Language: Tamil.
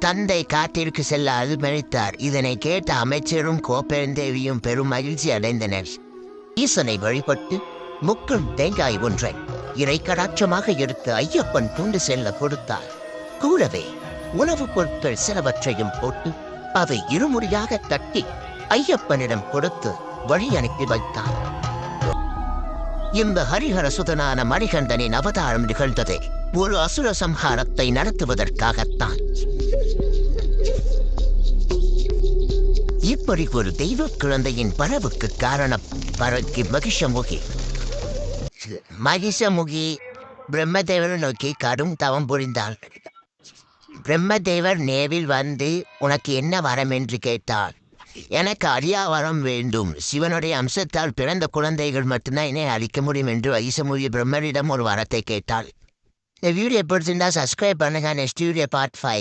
தந்தை காட்டிற்கு செல்ல அனுமதித்தார் இதனை கேட்ட அமைச்சரும் கோப்பெருந்தேவியும் பெரும் மகிழ்ச்சி அடைந்தனர். ஈசனை வழிபட்டு முக்கும் தேங்காய் ஒன்றை இறைக்கடாட்சமாக எடுத்து ஐயப்பன் தூண்டு செல்ல கொடுத்தார். கூடவே உணவுப் பொருட்கள் சிலவற்றையும் போட்டு அதை இருமுறையாக தட்டி ஐயப்பனிடம் கொடுத்து வழி அனுப்பி வைத்தார். இந்த ஹரிஹர சுதனான மணிகண்டனின் அவதாரம் நிகழ்ந்தது. ஒரு அசுர சம்ஹாரத்தை நடத்துவதற்காகத்தான். இப்படி ஒரு தெய்வ குழந்தையின் பரவுக்கு காரணம் பரக்கு மகிஷமுகி. மகிஷமுகி பிரம்மதேவரை நோக்கி கடும் தவம் புரிந்தாள். பிரம்மதேவர் நேவில் வந்து உனக்கு என்ன வரம்? என்று கேட்டாள். எனக்கு அரியாவரம் வேண்டும். சிவனுடைய அம்சத்தால் பிறந்த குழந்தைகள் மட்டும்தான் என்னை அழிக்க முடியும் என்று ஐசமூரிய பிரம்மரிடம் ஒரு வரத்தை கேட்டாள். இந்த வீடியோ பிடிச்சிருந்தா சப்ஸ்கிரைப் பண்ணுங்க. Next video part five